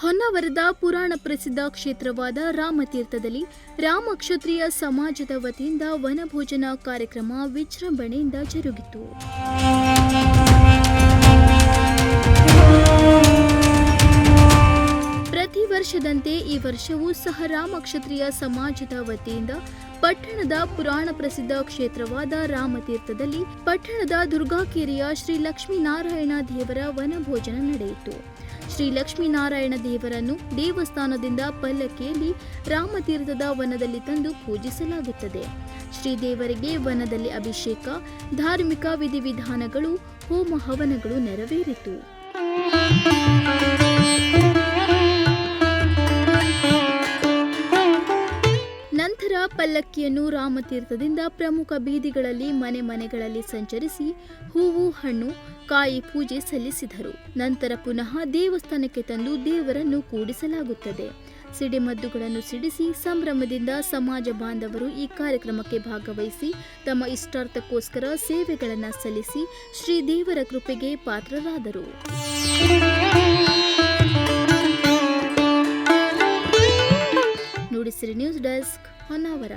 ಪಟ್ಟಣದ ಪುರಾಣ ಪ್ರಸಿದ್ಧ ಕ್ಷೇತ್ರವಾದ ರಾಮತೀರ್ಥದಲ್ಲಿ ರಾಮ ಕ್ಷತ್ರಿಯ ಸಮಾಜದ ವತಿಯಿಂದ ವನಭೋಜನ ಕಾರ್ಯಕ್ರಮ ವಿಜೃಂಭಣೆಯಿಂದ ಜರುಗಿತು. ಪ್ರತಿ ವರ್ಷದಂತೆ ಈ ವರ್ಷವೂ ಸಹ ರಾಮ ಕ್ಷತ್ರಿಯ ಸಮಾಜದ ವತಿಯಿಂದ ಪಟ್ಟಣದ ಪುರಾಣ ಪ್ರಸಿದ್ಧ ಕ್ಷೇತ್ರವಾದ ರಾಮತೀರ್ಥದಲ್ಲಿ ಪಟ್ಟಣದ ದುರ್ಗಾಕೇರಿಯ ಶ್ರೀ ಲಕ್ಷ್ಮೀನಾರಾಯಣ ದೇವರ ವನಭೋಜನ ನಡೆಯಿತು. ಶ್ರೀ ಲಕ್ಷ್ಮೀನಾರಾಯಣ ದೇವರನ್ನು ದೇವಸ್ಥಾನದಿಂದ ಪಲ್ಲಕ್ಕಿಯಲ್ಲಿ ರಾಮತೀರ್ಥದ ವನದಲ್ಲಿ ತಂದು ಪೂಜಿಸಲಾಗುತ್ತದೆ. ಶ್ರೀದೇವರಿಗೆ ವನದಲ್ಲಿ ಅಭಿಷೇಕ, ಧಾರ್ಮಿಕ ವಿಧಿವಿಧಾನಗಳು, ಹೋಮ ಹವನಗಳು ನೆರವೇರಿತು. ಪಲ್ಲಕ್ಕಿಯನ್ನು ರಾಮತೀರ್ಥದಿಂದ ಪ್ರಮುಖ ಬೀದಿಗಳಲ್ಲಿ ಮನೆ ಮನೆಗಳಲ್ಲಿ ಸಂಚರಿಸಿ ಹೂವು, ಹಣ್ಣು, ಕಾಯಿ ಪೂಜೆ ಸಲ್ಲಿಸಿದರು. ನಂತರ ಪುನಃ ದೇವಸ್ಥಾನಕ್ಕೆ ತಂದು ದೇವರನ್ನು ಕೂಡಿಸಲಾಗುತ್ತದೆ. ಸಿಡಿಮದ್ದುಗಳನ್ನು ಸಿಡಿಸಿ ಸಂಭ್ರಮದಿಂದ ಸಮಾಜ ಬಾಂಧವರು ಈ ಕಾರ್ಯಕ್ರಮಕ್ಕೆ ಭಾಗವಹಿಸಿ ತಮ್ಮ ಇಷ್ಟಾರ್ಥಕ್ಕೋಸ್ಕರ ಸೇವೆಗಳನ್ನು ಸಲ್ಲಿಸಿ ಶ್ರೀ ದೇವರ ಕೃಪೆಗೆ ಪಾತ್ರರಾದರು. Nudisiri news desk. ಹನವರ.